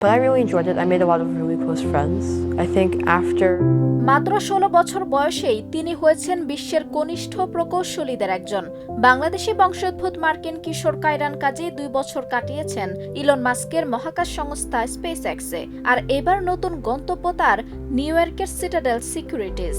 But I really enjoyed it. I made a lot of really close friends. I think after মাত্র ষোলো বছর বয়সেই তিনি হয়েছেন বিশ্বের কনিষ্ঠ প্রকৌশলীদের একজন বাংলাদেশি বংশোদ্ভূত মার্কিন কিশোর কায়রান কাজে দুই বছর কাটিয়েছেন ইলন মাস্কের মহাকাশ সংস্থা স্পেস এক্সে আর এবার নতুন গন্তব্য তার নিউ ইয়র্কের সিটাডেল সিকিউরিটিজ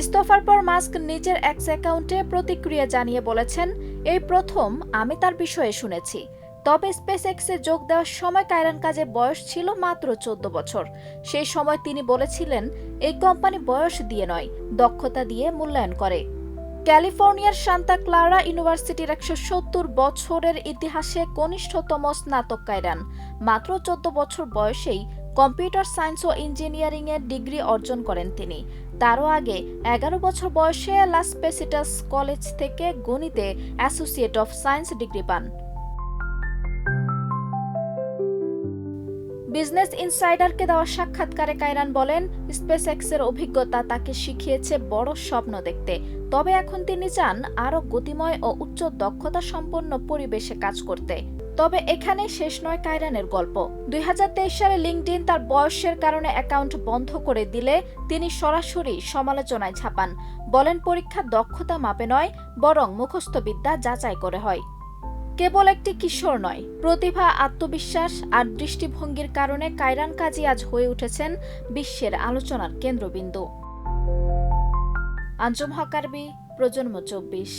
ইস্তফার পর মাস্ক নিজের এক্স অ্যাকাউন্টে প্রতিক্রিয়া জানিয়ে বলেছেন, এই প্রথম আমি তার বিষয়ে শুনেছি তবে স্পেস এক্সে যোগ দেওয়ার সময় কায়রান কাজের বয়স ছিল মাত্র চোদ্দ বছর। সেই সময় তিনি বলেছিলেন, এই কোম্পানি বয়স দিয়ে নয়, দক্ষতা দিয়ে মূল্যায়ন করে। ক্যালিফোর্নিয়ার সান্তা ক্লারা ইউনিভার্সিটির একশো সত্তর বছরের ইতিহাসে কনিষ্ঠতম স্নাতক কায়রান। মাত্র চোদ্দ বছর বয়সেই কম্পিউটার সায়েন্স ও ইঞ্জিনিয়ারিং এর ডিগ্রি অর্জন করেন তিনি। তারও আগে এগারো বছর বয়সে লাস পেসিটাস কলেজ থেকে গণিতে অ্যাসোসিয়েট অফ সায়েন্স ডিগ্রি পান। বিজনেস ইনসাইডারকে দেওয়া সাক্ষাৎকারে কায়রান বলেন স্পেস এক্সের অভিজ্ঞতা তাকে শিখিয়েছে বড় স্বপ্ন দেখতে। তবে এখন তিনি চান আরও গতিময় ও উচ্চ দক্ষতা সম্পন্ন পরিবেশে কাজ করতে। তবে এখানে শেষ নয় কায়রানের গল্প। দুই হাজার তেইশ সালে লিঙ্কডিন তার বয়সের কারণে অ্যাকাউন্ট বন্ধ করে দিলে তিনি সরাসরি সমালোচনায় ছাপান। বলেন, পরীক্ষা দক্ষতা মাপে নয়, বরং মুখস্থবিদ্যা যাচাই করে হয়। কেবল একটি কিশোর নয়, প্রতিভা, আত্মবিশ্বাস আর দৃষ্টিভঙ্গির কারণে কায়রান কাজী আজ হয়ে উঠেছেন বিশ্বের আলোচনার কেন্দ্রবিন্দু আঞ্জুম হকারবি প্রজন্ম চব্বিশ